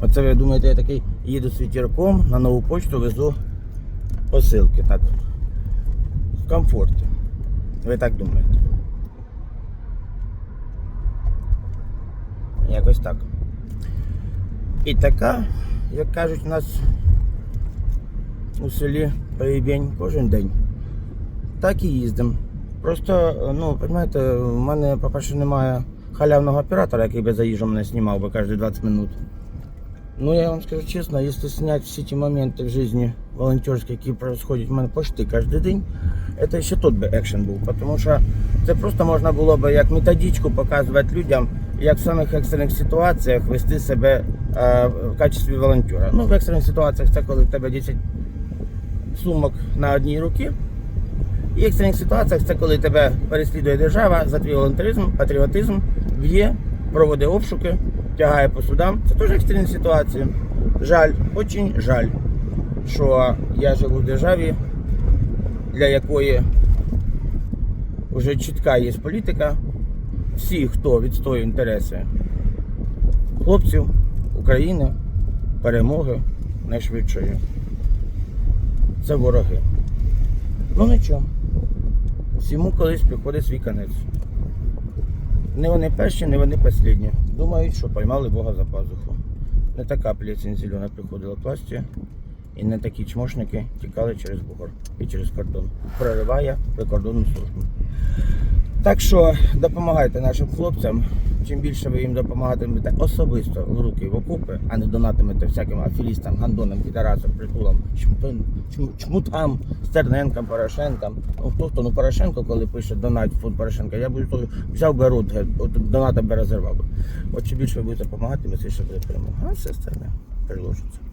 Оце ви думаєте, я такий їду з вітірком на нову почту везу посилки. Так. В комфорті. Ви так думаєте? Якось так. І така, як кажуть, у нас у селі Поїбень кожен день. Так і їздимо. Просто, ну, розумієте, в мене, по-перше, немає халявного оператора, який би за їжу мене знімав би кожні 20 минут. Ну, я вам скажу чесно, якщо зняти всі ті моменти в житті волонтерські, які происходять в мене почти кожен день, це ще тот би екшен був. Тому що це просто можна було б як методичку показувати людям, як в самих екстрених ситуаціях вести себе е, в качестві волонтера. Ну, в екстрених ситуаціях це коли в тебе 10 сумок на одній руці. І в екстрених ситуаціях це коли тебе переслідує держава за твій волонтеризм, патріотизм, б'є, проводить обшуки, тягає по судам. Це теж екстрені ситуації. Жаль, очень жаль, що я живу в державі, для якої вже чітка є політика. Всі, хто відстоює інтереси хлопців України, перемоги найшвидшої. Це вороги. Ну нічого. Всьому колись приходить свій конець. Не вони перші, не вони останні. Думають, що поймали Бога за пазуху. Не така пліцень зелена приходила к власті, і не такі чмошники тікали через бугор і через кордон, прориває прикордонну службу. Так що допомагайте нашим хлопцям. Чим більше ви їм допомагатимете особисто в руки в окупи, а не донатимете всяким афілістам, гандонам, підарасам, притулам, чмутам, Стерненкам, Порошенкам. Ну хто хто, ну Порошенко, коли пише донат фонд Порошенка, я б взяв би рот, от доната би розірвав. От чим більше ви будете допомагати, це ще буде перемога. А все остальне приложиться.